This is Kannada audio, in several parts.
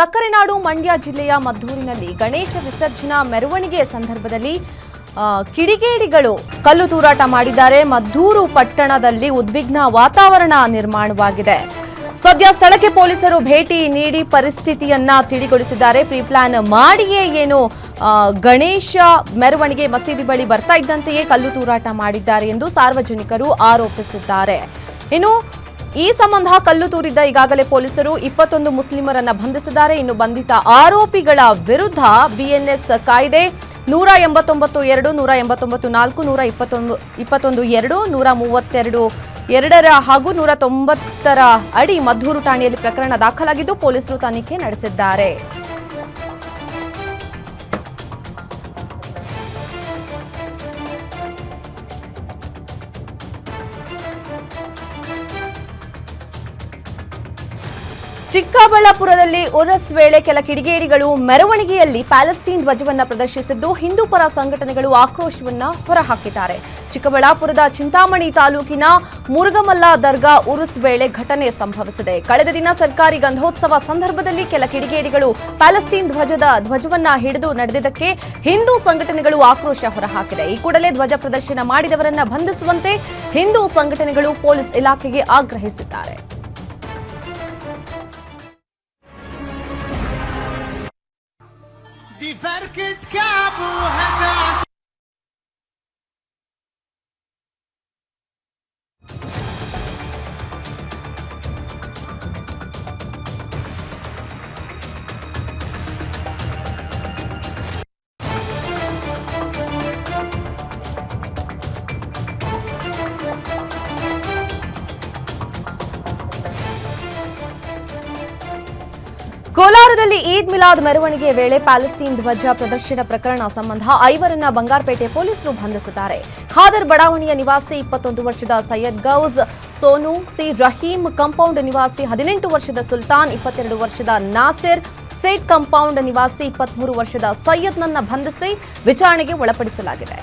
ಸಕ್ಕರೆನಾಡು ಮಂಡ್ಯ ಜಿಲ್ಲೆಯ ಮದ್ದೂರಿನಲ್ಲಿ ಗಣೇಶ ವಿಸರ್ಜನಾ ಮೆರವಣಿಗೆಯ ಸಂದರ್ಭದಲ್ಲಿ ಕಿಡಿಗೇಡಿಗಳು ಕಲ್ಲು ತೂರಾಟ ಮಾಡಿದ್ದಾರೆ. ಮದ್ದೂರು ಪಟ್ಟಣದಲ್ಲಿ ಉದ್ವಿಗ್ನ ವಾತಾವರಣ ನಿರ್ಮಾಣವಾಗಿದೆ. ಸದ್ಯ ಸ್ಥಳಕ್ಕೆ ಪೊಲೀಸರು ಭೇಟಿ ನೀಡಿ ಪರಿಸ್ಥಿತಿಯನ್ನ ತಿಳಿಗೊಳಿಸಿದ್ದಾರೆ. ಪ್ರೀ ಪ್ಲಾನ್ ಮಾಡಿಯೇ ಏನು ಗಣೇಶ ಮೆರವಣಿಗೆ ಮಸೀದಿ ಬಳಿ ಬರ್ತಾ ಇದ್ದಂತೆಯೇ ಕಲ್ಲು ತೂರಾಟ ಮಾಡಿದ್ದಾರೆ ಎಂದು ಸಾರ್ವಜನಿಕರು ಆರೋಪಿಸಿದ್ದಾರೆ. ಇನ್ನು ಈ ಸಂಬಂಧ ಕಲ್ಲು ತೂರಿದ್ದ ಈಗಾಗಲೇ ಪೊಲೀಸರು ಇಪ್ಪತ್ತೊಂದು ಮುಸ್ಲಿಮರನ್ನ ಬಂಧಿಸಿದ್ದಾರೆ. ಇನ್ನು ಬಂಧಿತ ಆರೋಪಿಗಳ ವಿರುದ್ಧ ಬಿಎನ್ಎಸ್ ಕಾಯ್ದೆ ನೂರ ಎಂಬತ್ತೊಂಬತ್ತು ಎರಡು, ನೂರ ಎಂಬತ್ತೊಂಬತ್ತು ನಾಲ್ಕು, ನೂರ ಇಪ್ಪತ್ತೊಂದು ಇಪ್ಪತ್ತೊಂದು ಎರಡು, ನೂರ ಮೂವತ್ತೆರಡು ಎರಡರ ಹಾಗೂ ನೂರ ತೊಂಬತ್ತರ ಅಡಿ ಮದ್ದೂರು ಠಾಣೆಯಲ್ಲಿ ಪ್ರಕರಣ ದಾಖಲಾಗಿದ್ದು ಪೊಲೀಸರು ತನಿಖೆ ನಡೆಸಿದ್ದಾರೆ. ಚಿಕ್ಕಬಳ್ಳಾಪುರದಲ್ಲಿ ಉರಸ್ ವೇಳೆ ಕೆಲ ಕಿಡಿಗೇಡಿಗಳು ಮೆರವಣಿಗೆಯಲ್ಲಿ ಪ್ಯಾಲೆಸ್ಟೀನ್ ಧ್ವಜವನ್ನು ಪ್ರದರ್ಶಿಸಿದ್ದು, ಹಿಂದೂ ಪರ ಸಂಘಟನೆಗಳು ಆಕ್ರೋಶವನ್ನು ಹೊರಹಾಕಿದ್ದಾರೆ. ಚಿಕ್ಕಬಳ್ಳಾಪುರದ ಚಿಂತಾಮಣಿ ತಾಲೂಕಿನ ಮುರುಗಮಲ್ಲ ದರ್ಗಾ ಉರುಸ್ ವೇಳೆ ಘಟನೆ ಸಂಭವಿಸಿದೆ. ಕಳೆದ ದಿನ ಸರ್ಕಾರಿ ಗಂಧೋತ್ಸವ ಸಂದರ್ಭದಲ್ಲಿ ಕೆಲ ಕಿಡಿಗೇಡಿಗಳು ಪ್ಯಾಲೆಸ್ಟೀನ್ ಧ್ವಜದ ಧ್ವಜವನ್ನ ಹಿಡಿದು ನಡೆದಿದ್ದಕ್ಕೆ ಹಿಂದೂ ಸಂಘಟನೆಗಳು ಆಕ್ರೋಶ ಹೊರಹಾಕಿದೆ. ಈ ಕೂಡಲೇ ಧ್ವಜ ಪ್ರದರ್ಶನ ಮಾಡಿದವರನ್ನ ಬಂಧಿಸುವಂತೆ ಹಿಂದೂ ಸಂಘಟನೆಗಳು ಪೊಲೀಸ್ ಇಲಾಖೆಗೆ ಆಗ್ರಹಿಸಿದ್ದಾರೆ. بفركة كابو هدا ಬಿಹಾರದಲ್ಲಿ ಈದ್ ಮಿಲಾದ್ ಮೆರವಣಿಗೆ ವೇಳೆ ಪ್ಯಾಲೆಸ್ತೀನ್ ಧ್ವಜ ಪ್ರದರ್ಶನ ಪ್ರಕರಣ ಸಂಬಂಧ ಐವರನ್ನ ಬಂಗಾರಪೇಟೆ ಪೊಲೀಸರು ಬಂಧಿಸಿದ್ದಾರೆ. ಖಾದರ್ ಬಡಾವಣೆಯ ನಿವಾಸಿ ಇಪ್ಪತ್ತೊಂದು ವರ್ಷದ ಸೈಯದ್ ಗೌಸ್, ಸೋನು, ಸಿ ರಹೀಂ ಕಂಪೌಂಡ್ ನಿವಾಸಿ ಹದಿನೆಂಟು ವರ್ಷದ ಸುಲ್ತಾನ್, ಇಪ್ಪತ್ತೆರಡು ವರ್ಷದ ನಾಸಿರ್ ಸೇಟ್ ಕಂಪೌಂಡ್ ನಿವಾಸಿ ಇಪ್ಪತ್ಮೂರು ವರ್ಷದ ಸೈಯದ್ನನ್ನ ಬಂಧಿಸಿ ವಿಚಾರಣೆಗೆ ಒಳಪಡಿಸಲಾಗಿದೆ.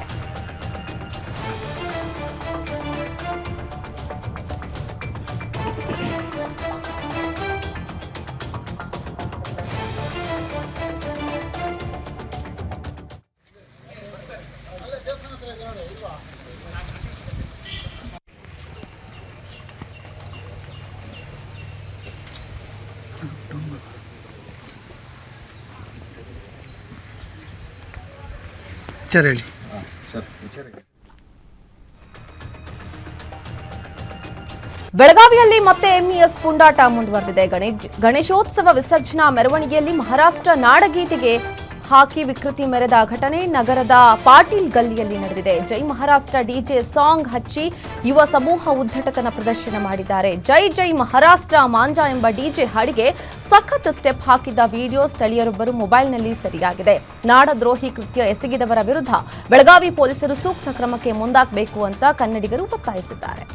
ವಿಚಾರ ಹೇಳಿ. ಬೆಳಗಾವಿಯಲ್ಲಿ ಮತ್ತೆ ಎಂಇಎಸ್ ಪುಂಡಾಟ ಮುಂದುವರೆದಿದೆ. ಗಣೇಶ್ ಗಣೇಶೋತ್ಸವ ವಿಸರ್ಜನಾ ಮೆರವಣಿಗೆಯಲ್ಲಿ ಮಹಾರಾಷ್ಟ್ರ ನಾಡಗೀತೆಗೆ ಹಾಕಿ ವಿಕೃತಿ ಮೆರೆದ ಘಟನೆ ನಗರದ ಪಾಟೀಲ್ ಗಲ್ಲಿಯಲ್ಲಿ ನಡೆದಿದೆ. ಜೈ ಮಹಾರಾಷ್ಟ್ರ ಡಿಜೆ ಸಾಂಗ್ ಹಚ್ಚಿ ಯುವ ಸಮೂಹ ಉದ್ದಟತನ ಪ್ರದರ್ಶನ ಮಾಡಿದ್ದಾರೆ. ಜೈ ಜೈ ಮಹಾರಾಷ್ಟ್ರ ಮಾಂಜಾ ಎಂಬ ಡಿಜೆ ಹಾಡಿಗೆ ಸಖತ್ ಸ್ಟೆಪ್ ಹಾಕಿದ್ದ ವಿಡಿಯೋ ಸ್ಥಳೀಯರೊಬ್ಬರು ಮೊಬೈಲ್ನಲ್ಲಿ ಸೆರೆಯಾಗಿದೆ. ನಾಡದ್ರೋಹಿ ಕೃತ್ಯ ಎಸಗಿದವರ ವಿರುದ್ಧ ಬೆಳಗಾವಿ ಪೊಲೀಸರು ಸೂಕ್ತ ಕ್ರಮಕ್ಕೆ ಮುಂದಾಗಬೇಕು ಅಂತ ಕನ್ನಡಿಗರು ಒತ್ತಾಯಿಸಿದ್ದಾರೆ.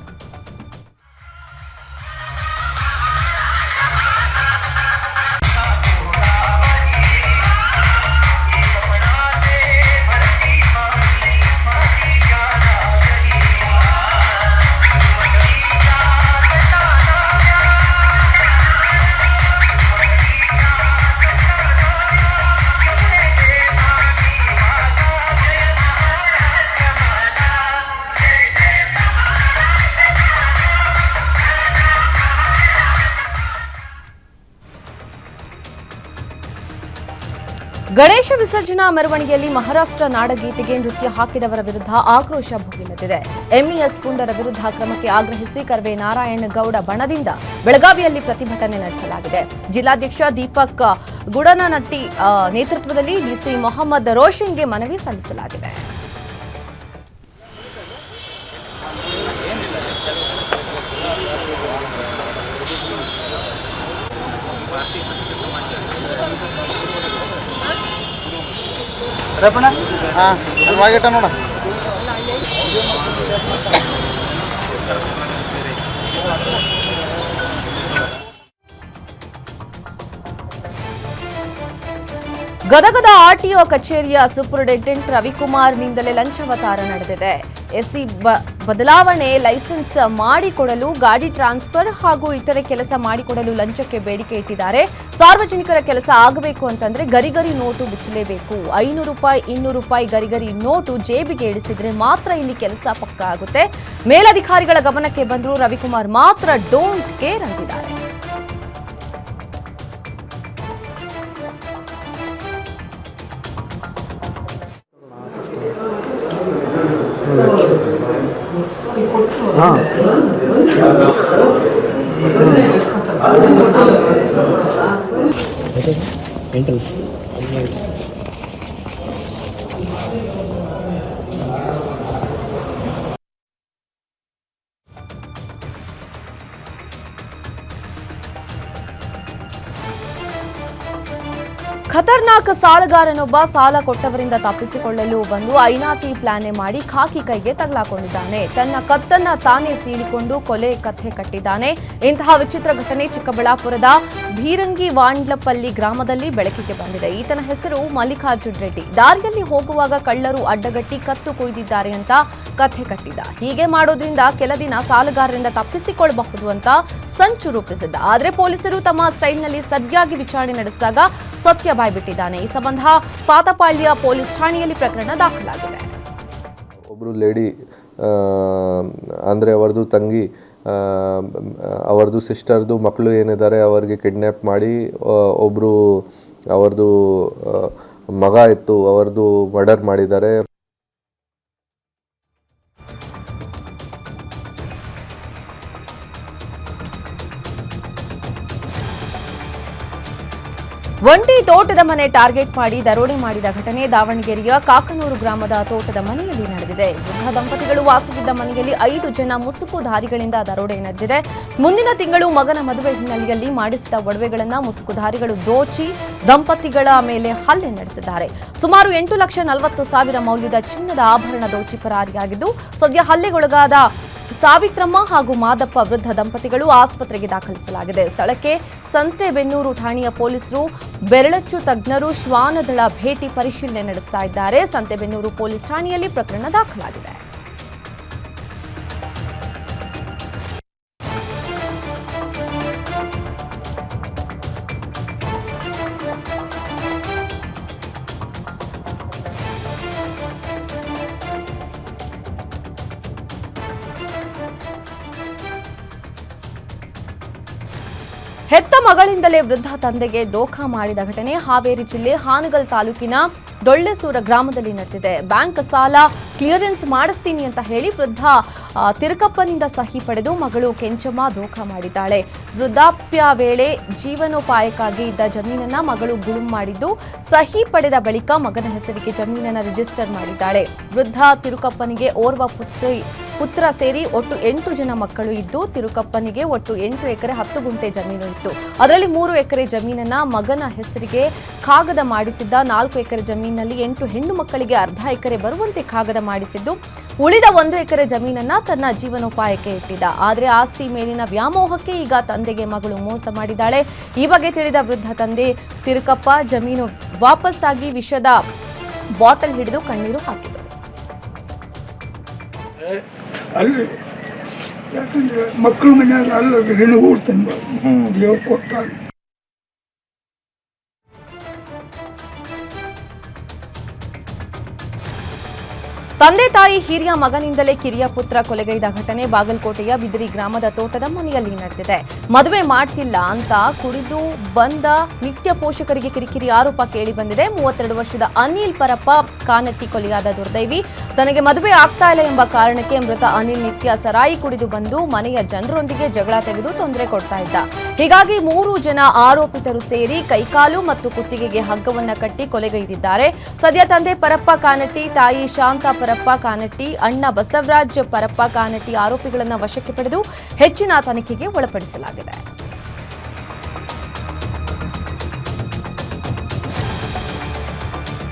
ಗಣೇಶ ವಿಸರ್ಜನಾ ಮೆರವಣಿಗೆಯಲ್ಲಿ ಮಹಾರಾಷ್ಟ್ರ ನಾಡಗೀತೆಗೆ ನೃತ್ಯ ಹಾಕಿದವರ ವಿರುದ್ಧ ಆಕ್ರೋಶ ಭುಗಿಲೆದ್ದಿದೆ. ಎಂಇಎಸ್ ಪುಂಡರ ವಿರುದ್ಧ ಕ್ರಮಕ್ಕೆ ಆಗ್ರಹಿಸಿ ಕರ್ವೆ ನಾರಾಯಣ ಗೌಡ ಬಣದಿಂದ ಬೆಳಗಾವಿಯಲ್ಲಿ ಪ್ರತಿಭಟನೆ ನಡೆಸಲಾಗಿದೆ. ಜಿಲ್ಲಾಧ್ಯಕ್ಷ ದೀಪಕ್ ಗುಡನನಟ್ಟಿ ನೇತೃತ್ವದಲ್ಲಿ ಡಿಸಿ ಮೊಹಮ್ಮದ್ ರೋಷನ್ಗೆ ಮನವಿ ಸಲ್ಲಿಸಲಾಗಿದೆ. ರೇಪಣ್ಣ ಹಾಂ ಒಳಗಿಟ್ಟ ನೋಡ. ಗದಗದ ಆರ್ಟಿಒ ಕಚೇರಿಯ ಸೂಪರಿಂಟೆಂಡೆಂಟ್ ರವಿಕುಮಾರ್ನಿಂದಲೇ ಲಂಚಾವತಾರ ನಡೆದಿದೆ. ಎಸ್ಸಿ ಬದಲಾವಣೆ ಲೈಸೆನ್ಸ್ ಮಾಡಿಕೊಡಲು, ಗಾಡಿ ಟ್ರಾನ್ಸ್ಫರ್ ಹಾಗೂ ಇತರೆ ಕೆಲಸ ಮಾಡಿಕೊಡಲು ಲಂಚಕ್ಕೆ ಬೇಡಿಕೆ ಇಟ್ಟಿದ್ದಾರೆ. ಸಾರ್ವಜನಿಕರ ಕೆಲಸ ಆಗಬೇಕು ಅಂತಂದ್ರೆ ಗರಿಗರಿ ನೋಟು ಬಿಚ್ಚಲೇಬೇಕು. ಐನೂರು ರೂಪಾಯಿ, ಇನ್ನೂರು ರೂಪಾಯಿ ಗರಿಗರಿ ನೋಟು ಜೇಬಿಗೆ ಇಳಿಸಿದ್ರೆ ಮಾತ್ರ ಇಲ್ಲಿ ಕೆಲಸ ಪಕ್ಕ ಆಗುತ್ತೆ. ಮೇಲಧಿಕಾರಿಗಳ ಗಮನಕ್ಕೆ ಬಂದರೂ ರವಿಕುಮಾರ್ ಮಾತ್ರ ಡೋಂಟ್ ಕೇರ್ ಅಂತಿದ್ದಾರೆ ఏంటండి ಖತರ್ನಾಕ್ ಸಾಲಗಾರನೊಬ್ಬ ಸಾಲ ಕೊಟ್ಟವರಿಂದ ತಪ್ಪಿಸಿಕೊಳ್ಳಲು ಬಂದು ಐನಾತಿ ಪ್ಲಾನೆ ಮಾಡಿ ಖಾಕಿ ಕೈಗೆ ತಗಲಾಕೊಂಡಿದ್ದಾನೆ. ತನ್ನ ಕತ್ತನ್ನ ತಾನೇ ಸೀಳಿಕೊಂಡು ಕೊಲೆ ಕಥೆ ಕಟ್ಟಿದ್ದಾನೆ. ಇಂತಹ ವಿಚಿತ್ರ ಘಟನೆ ಚಿಕ್ಕಬಳ್ಳಾಪುರದ ಭೀರಂಗಿ ವಾಂಡ್ಲಪಲ್ಲಿ ಗ್ರಾಮದಲ್ಲಿ ಬೆಳಕಿಗೆ ಬಂದಿದೆ. ಈತನ ಹೆಸರು ಮಲ್ಲಿಕಾರ್ಜುನ್ ರೆಡ್ಡಿ. ದಾರಿಯಲ್ಲಿ ಹೋಗುವಾಗ ಕಳ್ಳರು ಅಡ್ಡಗಟ್ಟಿ ಕತ್ತು ಕೊಯ್ದಿದ್ದಾರೆ ಅಂತ ಕಥೆ ಕಟ್ಟಿದ. ಹೀಗೆ ಮಾಡೋದ್ರಿಂದ ಕೆಲ ದಿನ ಸಾಲುಗಾರರಿಂದ ತಪ್ಪಿಸಿಕೊಳ್ಳಬಹುದು ಅಂತ ಸಂಚು ರೂಪಿಸಿದ್ದ. ಆದರೆ ಪೊಲೀಸರು ತಮ್ಮ ಸ್ಟೈಲ್ನಲ್ಲಿ ಸರಿಯಾಗಿ ವಿಚಾರಣೆ ನಡೆಸಿದಾಗ ಸತ್ಯ ಬಾಯ್ಬಿಟ್ಟಿದ್ದಾನೆ. ಈ ಸಂಬಂಧ ಪಾತಪಾಳ್ಯ ಪೊಲೀಸ್ ಠಾಣೆಯಲ್ಲಿ ಪ್ರಕರಣ ದಾಖಲಾಗಿದೆ. ಒಬ್ಬರು ಲೇಡಿ ಅಂದರೆ ಅವರದು ತಂಗಿ ಅವರದು ಸಿಸ್ಟರ್ದು ಮಕ್ಕಳು ಏನಿದ್ದಾರೆ ಅವರಿಗೆ ಕಿಡ್ನ್ಯಾಪ್ ಮಾಡಿ ಒಬ್ಬರು ಅವರದು ಮಗ ಇತ್ತು ಅವರದು ಮರ್ಡರ್ ಮಾಡಿದ್ದಾರೆ. ಒಂಟಿ ತೋಟದ ಮನೆ ಟಾರ್ಗೆಟ್ ಮಾಡಿ ದರೋಡೆ ಮಾಡಿದ ಘಟನೆ ದಾವಣಗೆರೆಯ ಕಾಕನೂರು ಗ್ರಾಮದ ತೋಟದ ಮನೆಯಲ್ಲಿ ನಡೆದಿದೆ. ವೃದ್ಧ ದಂಪತಿಗಳು ವಾಸವಿದ್ದ ಮನೆಯಲ್ಲಿ ಐದು ಜನ ಮುಸುಕುಧಾರಿಗಳಿಂದ ದರೋಡೆ ನಡೆದಿದೆ. ಮುಂದಿನ ತಿಂಗಳು ಮಗನ ಮದುವೆ ಹಿನ್ನೆಲೆಯಲ್ಲಿ ಮಾಡಿಸಿದ ಒಡವೆಗಳನ್ನ ಮುಸುಕುಧಾರಿಗಳು ದೋಚಿ ದಂಪತಿಗಳ ಮೇಲೆ ಹಲ್ಲೆ ನಡೆಸಿದ್ದಾರೆ. ಸುಮಾರು ಎಂಟು ಲಕ್ಷ ನಲವತ್ತು ಸಾವಿರ ಮೌಲ್ಯದ ಚಿನ್ನದ ಆಭರಣ ದೋಚಿ ಪರಾರಿಯಾಗಿದ್ದು, ಸದ್ಯ ಹಲ್ಲೆಗೊಳಗಾದ ಸಾವಿತ್ರಮ್ಮ ಹಾಗೂ ಮಾದಪ್ಪ ವೃದ್ಧ ದಂಪತಿಗಳು ಆಸ್ಪತ್ರೆಗೆ ದಾಖಲಿಸಲಾಗಿದೆ. ಸ್ಥಳಕ್ಕೆ ಸಂತೆಬೆನ್ನೂರು ಠಾಣೆಯ ಪೊಲೀಸರು, ಬೆರಳಚ್ಚು ತಜ್ಞರು, ಶ್ವಾನದಳ ಭೇಟಿ ಪರಿಶೀಲನೆ ನಡೆಸ್ತಾ ಇದ್ದಾರೆ. ಸಂತೆಬೆನ್ನೂರು ಪೊಲೀಸ್ ಠಾಣೆಯಲ್ಲಿ ಪ್ರಕರಣ ದಾಖಲಾಗಿದೆ. ಹೆತ್ತ ಮಗಳಿಂದಲೇ ವೃದ್ಧ ತಂದೆಗೆ ದೋಖಾ ಮಾಡಿದ ಘಟನೆ ಹಾವೇರಿ ಜಿಲ್ಲೆ ಹಾನಗಲ್ ತಾಲೂಕಿನ ಡೊಳ್ಳೆಸೂರ ಗ್ರಾಮದಲ್ಲಿ ನಡೆದಿದೆ. ಬ್ಯಾಂಕ್ ಸಾಲ ಕ್ಲಿಯರೆನ್ಸ್ ಮಾಡಿಸ್ತೀನಿ ಅಂತ ಹೇಳಿ ವೃದ್ಧ ತಿರುಕಪ್ಪನಿಂದ ಸಹಿ ಪಡೆದು ಮಗಳು ಕೆಂಚಮ್ಮ ದೋಖಾ ಮಾಡಿದ್ದಾಳೆ. ವೃದ್ಧಾಪ್ಯ ವೇಳೆ ಜೀವನೋಪಾಯಕ್ಕಾಗಿ ಇದ್ದ ಜಮೀನನ್ನ ಮಗಳು ಗುಳುಂ ಮಾಡಿದ್ದು ಸಹಿ ಪಡೆದ ಬಳಿಕ ಮಗನ ಹೆಸರಿಗೆ ಜಮೀನನ್ನ ರಿಜಿಸ್ಟರ್ ಮಾಡಿದ್ದಾಳೆ. ವೃದ್ಧ ತಿರುಕಪ್ಪನಿಗೆ ಓರ್ವ ಪುತ್ರಿ ಪುತ್ರ ಸೇರಿ ಒಟ್ಟು ಎಂಟು ಜನ ಮಕ್ಕಳು ಇದ್ದು ತಿರುಕಪ್ಪನಿಗೆ ಒಟ್ಟು ಎಂಟು ಎಕರೆ ಹತ್ತು ಗುಂಟೆ ಜಮೀನು ಇತ್ತು. ಅದರಲ್ಲಿ ಮೂರು ಎಕರೆ ಜಮೀನನ್ನ ಮಗನ ಹೆಸರಿಗೆ ಕಾಗದ ಮಾಡಿಸಿದ್ದ, ನಾಲ್ಕು ಎಕರೆ ಜಮೀನಿನಲ್ಲಿ ಎಂಟು ಹೆಣ್ಣು ಮಕ್ಕಳಿಗೆ ಅರ್ಧ ಎಕರೆ ಬರುವಂತೆ ಕಾಗದ ಮಾಡಿಸಿದ್ದು, ಉಳಿದ ಒಂದು ಎಕರೆ ಜಮೀನನ್ನ ತನ್ನ ಜೀವನೋಪಾಯಕ್ಕೆ ಇಟ್ಟಿದ್ದ. ಆದರೆ ಆಸ್ತಿ ಮೇಲಿನ ವ್ಯಾಮೋಹಕ್ಕೆ ಈಗ ತಂದೆಗೆ ಮಗಳು ಮೋಸ ಮಾಡಿದ್ದಾಳೆ. ಈ ಬಗ್ಗೆ ತಿಳಿದ ವೃದ್ಧ ತಂದೆ, ತಿರುಕಪ್ಪ ಜಮೀನು ವಾಪಸ್ಸಾಗಿ ವಿಷದ ಬಾಟಲ್ ಹಿಡಿದು ಕಣ್ಣೀರು ಹಾಕಿದರು. ಅಲ್ಲಿ ಯಾಕಂದ್ರೆ ಮಕ್ಕಳು ಮನೆಯಲ್ಲಿ ಅಲ್ಲ ಹೆಣ್ಣು ಓಡ್ತಾನೆ ದೇವ್ರು ಕೊಟ್ಟಾನೆ ತಂದೆ ತಾಯಿ ಹಿರಿಯ ಮಗನಿಂದಲೇ ಕಿರಿಯ ಪುತ್ರ ಕೊಲೆಗೈದ ಘಟನೆ ಬಾಗಲಕೋಟೆಯ ಬಿದಿರಿ ಗ್ರಾಮದ ತೋಟದ ಮನೆಯಲ್ಲಿ ನಡೆದಿದೆ. ಮದುವೆ ಮಾಡ್ತಿಲ್ಲ ಅಂತ ಕುಡಿದು ಬಂದ ನಿತ್ಯ ಪೋಷಕರಿಗೆ ಕಿರಿಕಿರಿ ಆರೋಪ ಕೇಳಿ ಬಂದಿದೆ. ಮೂವತ್ತೆರಡು ವರ್ಷದ ಅನಿಲ್ ಪರಪ್ಪ ಕಾನಟ್ಟಿ ಕೊಲೆಯಾದ ದುರ್ದೈವಿ. ತನಗೆ ಮದುವೆ ಆಗ್ತಾ ಇಲ್ಲ ಎಂಬ ಕಾರಣಕ್ಕೆ ಮೃತ ಅನಿಲ್ ನಿತ್ಯ ಸರಾಯಿ ಕುಡಿದು ಬಂದು ಮನೆಯ ಜನರೊಂದಿಗೆ ಜಗಳ ತೆಗೆದು ತೊಂದರೆ ಕೊಡ್ತಾ ಇದ್ದ. ಹೀಗಾಗಿ ಮೂರು ಜನ ಆರೋಪಿತರು ಸೇರಿ ಕೈಕಾಲು ಮತ್ತು ಕುತ್ತಿಗೆಗೆ ಹಗ್ಗವನ್ನ ಕಟ್ಟಿ ಕೊಲೆಗೈದಿದ್ದಾರೆ. ಸದ್ಯ ತಂದೆ ಪರಪ್ಪ ಕಾನಟ್ಟಿ, ತಾಯಿ ಶಾಂತ ಪರಪ್ಪ ಕಾನಟ್ಟಿ ಅಣ್ಣ ಬಸವರಾಜ್ ಪರಪ್ಪ ಕಾನಟ್ಟಿ ಆರೋಪಿಗಳನ್ನು ವಶಕ್ಕೆ ಪಡೆದು ಹೆಚ್ಚಿನ ತನಿಖೆಗೆ ಒಳಪಡಿಸಲಾಗಿದೆ.